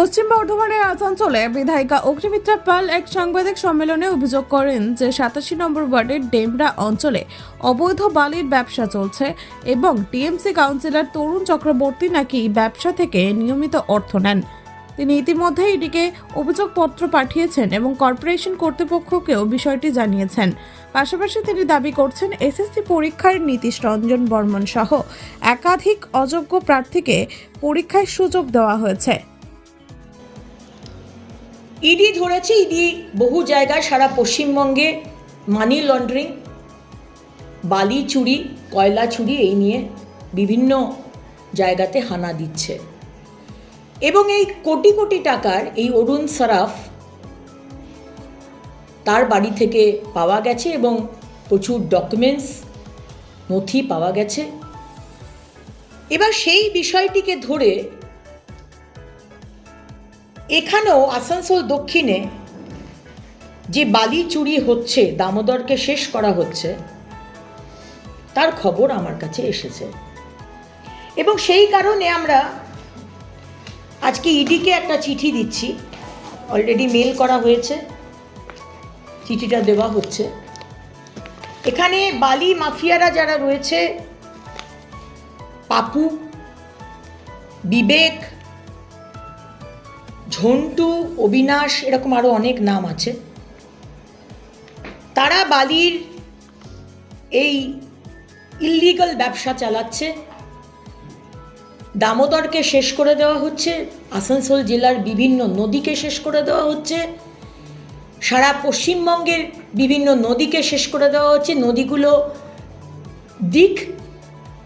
পশ্চিম বর্ধমানের আসানসোলে বিধায়িকা অগ্নিমিত্রা পাল এক সাংবাদিক সম্মেলনে অভিযোগ করেন যে সাতাশি নম্বর ওয়ার্ডের ডেমরা অঞ্চলে অবৈধ বালির ব্যবসা চলছে এবং টিএমসি কাউন্সিলর তরুণ চক্রবর্তী নাকি ব্যবসা থেকে নিয়মিত অর্থ নেন। তিনি ইতিমধ্যে এটিকে অভিযোগপত্র পাঠিয়েছেন এবং কর্পোরেশন কর্তৃপক্ষকেও বিষয়টি জানিয়েছেন। পাশাপাশি তিনি দাবি করছেন, এসএসসি পরীক্ষার নীতিশ রঞ্জন বর্মন সহ একাধিক অযোগ্য প্রার্থীকে পরীক্ষায় সুযোগ দেওয়া হয়েছে। ইডি ধরেছে, ইডি বহু জায়গায় সারা পশ্চিমবঙ্গে মানি লন্ডারিং বালি চুরি, কয়লা চুরি এই নিয়ে বিভিন্ন জায়গাতে হানা দিচ্ছে। এবং এই কোটি কোটি টাকার এই অরুণ সরাফ তার বাড়ি থেকে পাওয়া গেছে এবং প্রচুর ডকুমেন্টস নথি পাওয়া গেছে। এবার সেই বিষয়টিকে ধরে এখানেও আসানসোল দক্ষিণে যে বালি চুরি হচ্ছে, দামোদরকে শেষ করা হচ্ছে, তার খবর আমার কাছে এসেছে। এবং সেই কারণে আমরা আজকে ইডিকে একটা চিঠি দিচ্ছি। অলরেডি মেল করা হয়েছে। চিঠিটা দেওয়া হচ্ছে। এখানে বালি মাফিয়ারা যারা রয়েছে, পাপু, বিবেক ঝন্টু, অবিনাশ এরকম আরও অনেক নাম আছে। তারা বালির এই ইল্লিগাল ব্যবসা চালাচ্ছে। দামোদরকে শেষ করে দেওয়া হচ্ছে। আসানসোল জেলার বিভিন্ন নদীকে শেষ করে দেওয়া হচ্ছে। সারা পশ্চিমবঙ্গের বিভিন্ন নদীকে শেষ করে দেওয়া হচ্ছে। নদীগুলো দিক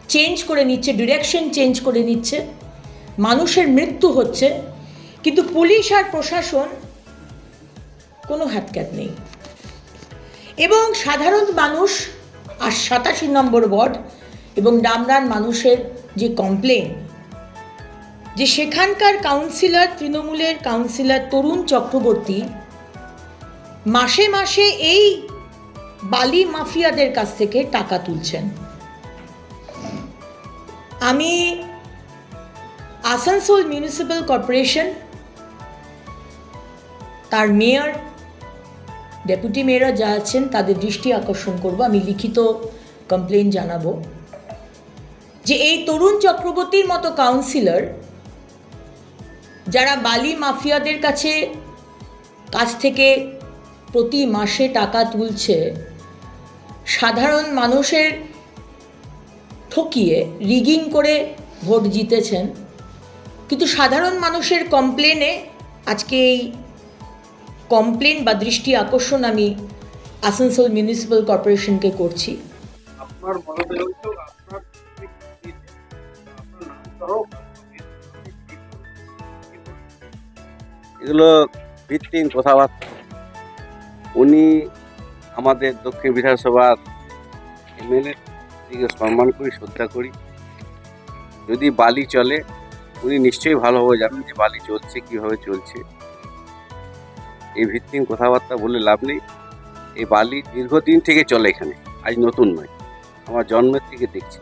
চেঞ্জ করে নিচ্ছে ডিরেকশন চেঞ্জ করে নিচ্ছে। মানুষের মৃত্যু হচ্ছে। কিন্তু পুলিশ আর প্রশাসন কোনো হাতক্যাত নেই। এবং সাধারণ মানুষ আর সাতাশি নম্বর ওয়ার্ড এবং ডামরান মানুষের যে কমপ্লেন, যে সেখানকার কাউন্সিলর, তৃণমূলের কাউন্সিলর তরুণ চক্রবর্তী মাসে মাসে এই বালি মাফিয়াদের কাছ থেকে টাকা তুলছেন। আমি আসানসোল মিউনিসিপ্যাল কর্পোরেশন তার মেয়র, ডেপুটি মেয়ররা যা আছেন তাদের দৃষ্টি আকর্ষণ করব। আমি লিখিত কমপ্লেন জানাব যে এই তরুণ চক্রবর্তীর মতো কাউন্সিলর যারা বালি মাফিয়াদের কাছে কাছ থেকে প্রতি মাসে টাকা তুলছে, সাধারণ মানুষের ঠকিয়ে রিগিং করে ভোট জিতেছেন। কিন্তু সাধারণ মানুষের কমপ্লেনে আজকে এই কমপ্লেন বা দৃষ্টি আকর্ষণ আমি আসানসোল মিউনিসিপ্যাল কর্পোরেশনকে করছি। আপনার মনে এগুলো ভিত্তিহীন কথাবার্তা। উনি আমাদের দক্ষিণ বিধানসভার এমএলএ দিকে সম্মান করি শ্রদ্ধা করি। যদি বালি চলে উনি নিশ্চয়ই ভালোভাবে জানেন যে বালি চলছে কীভাবে চলছে। এই ভিত্তিহীন কথাবার্তা বলে লাভ নেই। এই বালি দীর্ঘদিন থেকে চলে এখানে, আজ নতুন নয়। আমার জন্মের থেকে দেখছি।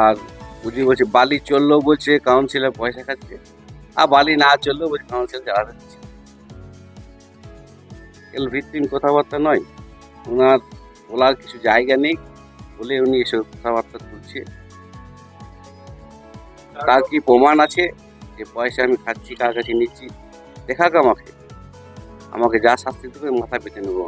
আর উনি বলছে, বালি চললেও বলছে কাউন্সিলর পয়সা খাচ্ছে। আর বালি না চললেও বলছে কাউন্সিল চালা দিচ্ছে। এগুলো ভিত্তিহীন কথাবার্তা নয়। ওনার বলার কিছু জায়গা নেই বলে উনি এসব কথাবার্তা তুলছে। তার কি প্রমাণ আছে যে পয়সা আমি খাচ্ছি, কার কাছে নিচ্ছি? দেখাক আমাকে আমাকে যা শাস্তি দেবে মাথা পেতে নেব।